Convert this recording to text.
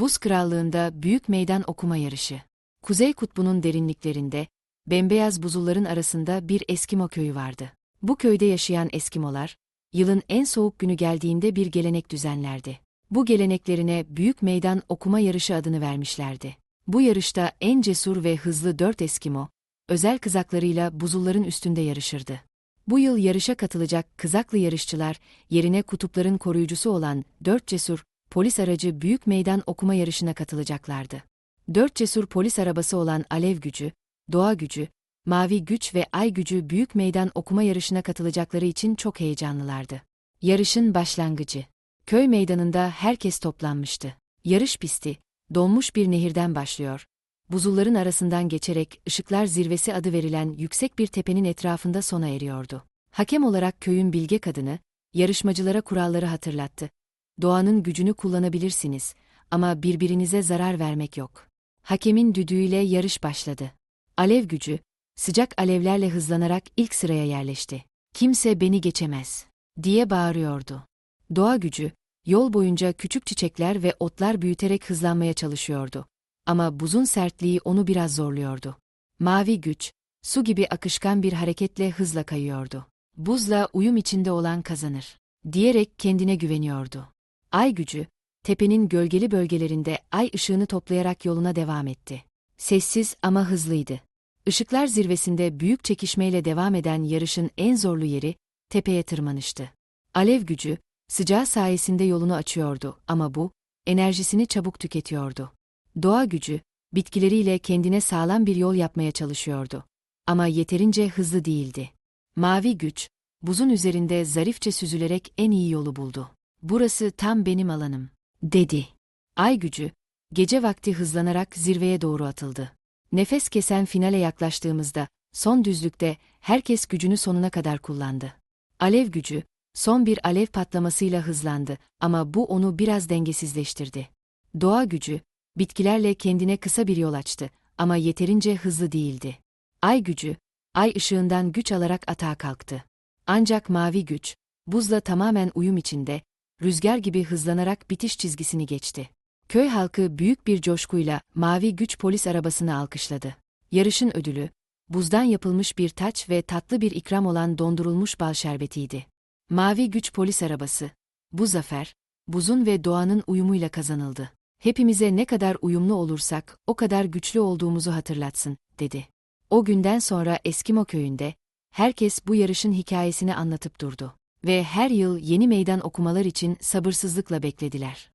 Buz Krallığı'nda büyük meydan okuma yarışı. Kuzey Kutbu'nun derinliklerinde, bembeyaz buzulların arasında bir Eskimo köyü vardı. Bu köyde yaşayan Eskimolar, yılın en soğuk günü geldiğinde bir gelenek düzenlerdi. Bu geleneklerine büyük meydan okuma yarışı adını vermişlerdi. Bu yarışta en cesur ve hızlı dört Eskimo, özel kızaklarıyla buzulların üstünde yarışırdı. Bu yıl yarışa katılacak kızaklı yarışçılar, yerine kutupların koruyucusu olan dört cesur, polis aracı büyük meydan okuma yarışına katılacaklardı. Dört cesur polis arabası olan Alev Gücü, Doğa Gücü, Mavi Güç ve Ay Gücü büyük meydan okuma yarışına katılacakları için çok heyecanlılardı. Yarışın başlangıcı. Köy meydanında herkes toplanmıştı. Yarış pisti, donmuş bir nehirden başlıyor. Buzulların arasından geçerek ışıklar zirvesi adı verilen yüksek bir tepenin etrafında sona eriyordu. Hakem olarak köyün bilge kadını, yarışmacılara kuralları hatırlattı. Doğanın gücünü kullanabilirsiniz ama birbirinize zarar vermek yok. Hakemin düdüğüyle yarış başladı. Alev gücü, sıcak alevlerle hızlanarak ilk sıraya yerleşti. Kimse beni geçemez, diye bağırıyordu. Doğa gücü, yol boyunca küçük çiçekler ve otlar büyüterek hızlanmaya çalışıyordu. Ama buzun sertliği onu biraz zorluyordu. Mavi güç, su gibi akışkan bir hareketle hızla kayıyordu. Buzla uyum içinde olan kazanır, diyerek kendine güveniyordu. Ay gücü, tepenin gölgeli bölgelerinde ay ışığını toplayarak yoluna devam etti. Sessiz ama hızlıydı. Işıklar zirvesinde büyük çekişmeyle devam eden yarışın en zorlu yeri, tepeye tırmanıştı. Alev gücü, sıcağı sayesinde yolunu açıyordu ama bu, enerjisini çabuk tüketiyordu. Doğa gücü, bitkileriyle kendine sağlam bir yol yapmaya çalışıyordu. Ama yeterince hızlı değildi. Mavi güç, buzun üzerinde zarifçe süzülerek en iyi yolu buldu. Burası tam benim alanım, dedi. Ay gücü, gece vakti hızlanarak zirveye doğru atıldı. Nefes kesen finale yaklaştığımızda, son düzlükte herkes gücünü sonuna kadar kullandı. Alev gücü, son bir alev patlamasıyla hızlandı ama bu onu biraz dengesizleştirdi. Doğa gücü, bitkilerle kendine kısa bir yol açtı ama yeterince hızlı değildi. Ay gücü, ay ışığından güç alarak atağa kalktı. Ancak mavi güç, buzla tamamen uyum içinde, rüzgar gibi hızlanarak bitiş çizgisini geçti. Köy halkı büyük bir coşkuyla mavi güç polis arabasını alkışladı. Yarışın ödülü, buzdan yapılmış bir taç ve tatlı bir ikram olan dondurulmuş bal şerbetiydi. Mavi güç polis arabası, bu zafer, buzun ve doğanın uyumuyla kazanıldı. Hepimize ne kadar uyumlu olursak o kadar güçlü olduğumuzu hatırlatsın, dedi. O günden sonra Eskimo köyünde, herkes bu yarışın hikayesini anlatıp durdu. Ve her yıl yeni meydan okumalar için sabırsızlıkla beklediler.